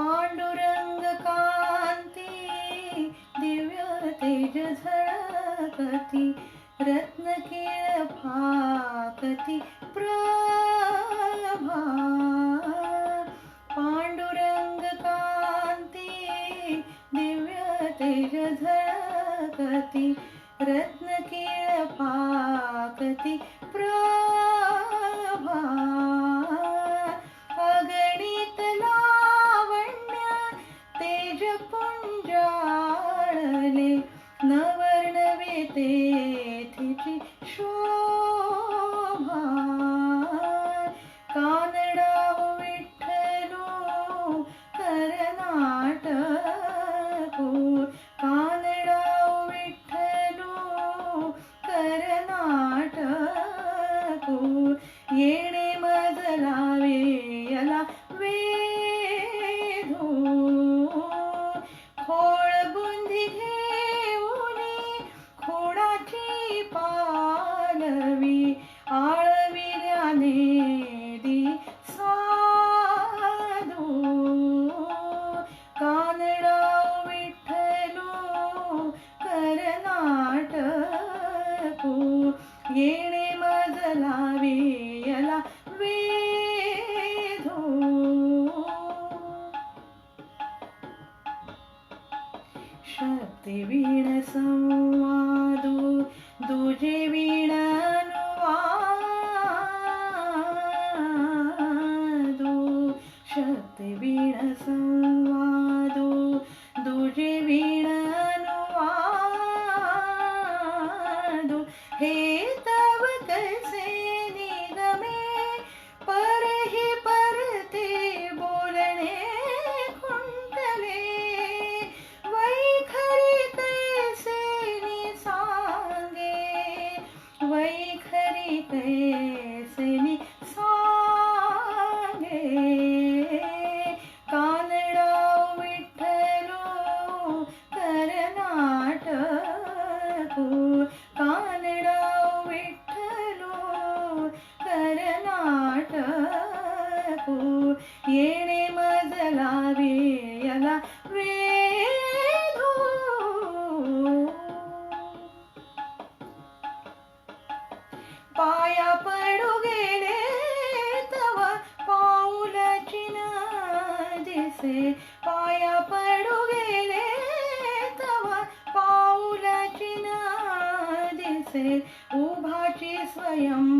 पांडुरंग कांती दिव्य तेज झळकती रत्न किळ फाकती प्रभा पांडुरंग कांती दिव्य तेज झळकती रत्न we पाया पडू गेले तव पाऊल चिना दिसे. पाया पडू गेले तव पाऊल चिना दिसे. उभाची स्वयं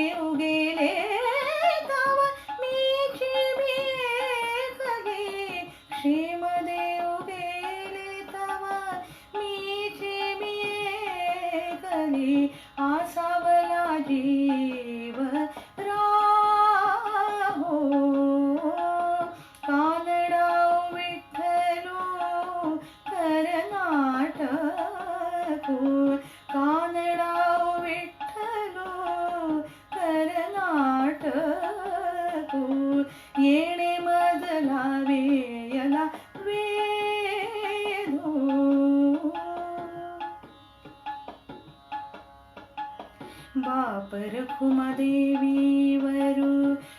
बापर रखुमा देवीवरू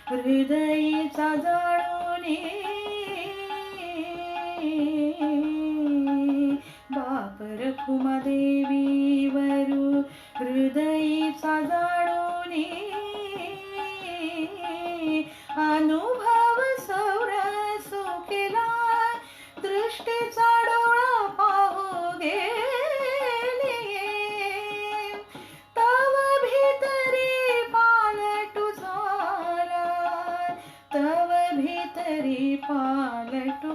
हृदयचा जाणून बापर रखुमा